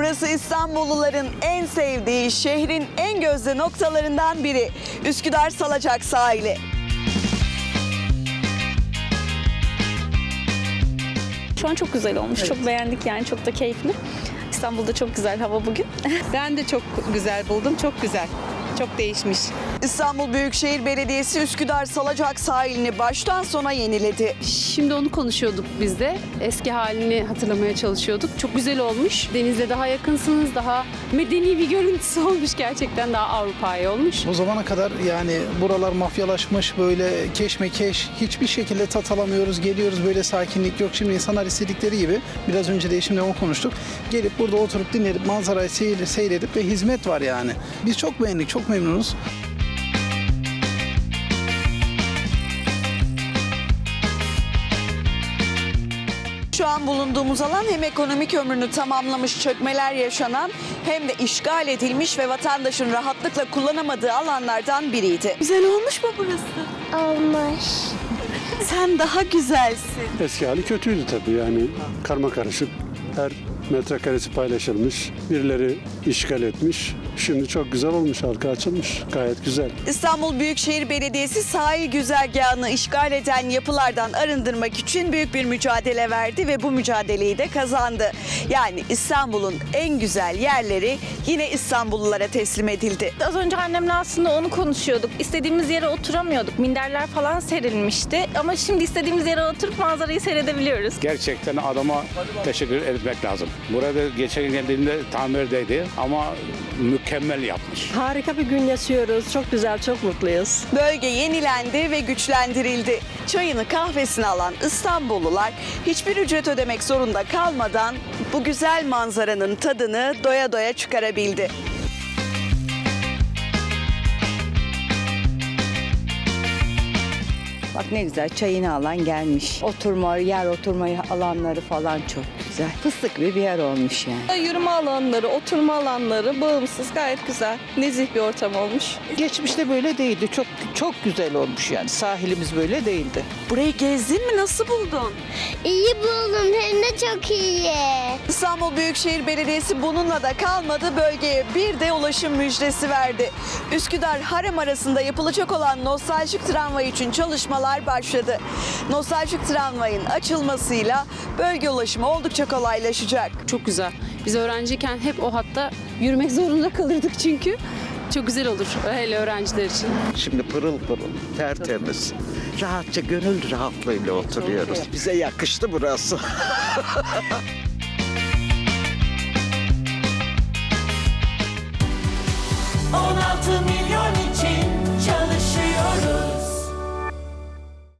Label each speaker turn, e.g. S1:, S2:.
S1: Burası İstanbulluların en sevdiği şehrin en gözde noktalarından biri. Üsküdar Salacak sahili.
S2: Şu an çok güzel olmuş. Çok beğendik yani çok da keyifli. İstanbul'da çok güzel hava bugün.
S3: Ben de çok güzel buldum. Çok güzel. Çok değişmiş.
S1: İstanbul Büyükşehir Belediyesi Üsküdar Salacak sahilini baştan sona yeniledi.
S4: Şimdi onu konuşuyorduk biz de. Eski halini hatırlamaya çalışıyorduk. Çok güzel olmuş. Denize daha yakınsınız. Daha medeni bir görüntüsü olmuş gerçekten. Daha Avrupa'ya olmuş.
S5: O zamana kadar yani buralar mafyalaşmış böyle keşmekeş hiçbir şekilde tat alamıyoruz geliyoruz böyle sakinlik yok. Şimdi insanlar istedikleri gibi biraz önce de eşimle onu konuştuk. Gelip burada oturup dinlenip manzarayı seyir- seyredip ve hizmet var yani. Biz çok beğendik çok memnunuz.
S1: Şu an bulunduğumuz alan hem ekonomik ömrünü tamamlamış çökmeler yaşanan hem de işgal edilmiş ve vatandaşın rahatlıkla kullanamadığı alanlardan biriydi. Güzel olmuş mu burası?
S6: Olmuş.
S1: Sen daha güzelsin.
S7: Eski hali kötüydü tabii yani karma karışık. Her metrekaresi paylaşılmış. Birileri işgal etmiş. Şimdi çok güzel olmuş, halka açılmış. Gayet güzel.
S1: İstanbul Büyükşehir Belediyesi sahil güzergahını işgal eden yapılardan arındırmak için büyük bir mücadele verdi ve bu mücadeleyi de kazandı. Yani İstanbul'un en güzel yerleri yine İstanbullulara teslim edildi.
S2: Az önce annemle aslında onu konuşuyorduk. İstediğimiz yere oturamıyorduk. Minderler falan serilmişti. Ama şimdi istediğimiz yere oturup manzarayı seyredebiliyoruz.
S8: Gerçekten adama teşekkür etmek lazım. Burada geçen geldiğimde tamirdeydi ama mükemmel yapmış.
S9: Harika bir gün yaşıyoruz. Çok güzel, çok mutluyuz.
S1: Bölge yenilendi ve güçlendirildi. Çayını kahvesini alan İstanbullular hiçbir ücret ödemek zorunda kalmadan bu güzel manzaranın tadını doya doya çıkarabildi.
S10: Bak ne güzel çayını alan gelmiş. Oturma, yer oturma alanları falan çok güzel. Fıstık gibi bir yer olmuş yani.
S3: Yürüme alanları, oturma alanları bağımsız gayet güzel. Nezih bir ortam olmuş.
S9: Geçmişte böyle değildi. Çok çok güzel olmuş yani. Sahilimiz böyle değildi.
S1: Burayı gezdin mi? Nasıl buldun?
S6: İyi buldum hem de çok iyi.
S1: İstanbul Büyükşehir Belediyesi bununla da kalmadı. Bölgeye bir de ulaşım müjdesi verdi. Üsküdar Harem arasında yapılacak olan nostaljik tramvay için çalışmalar başladı. Nostaljik tramvayın açılmasıyla bölge ulaşımı oldukça kolaylaşacak.
S4: Çok güzel. Biz öğrenciyken hep o hatta yürümek zorunda kalırdık çünkü. Çok güzel olur hele öğrenciler için.
S11: Şimdi pırıl pırıl, tertemiz. Rahatça gönül rahatlığıyla oturuyoruz. Bize yakıştı burası.
S12: 16 milyon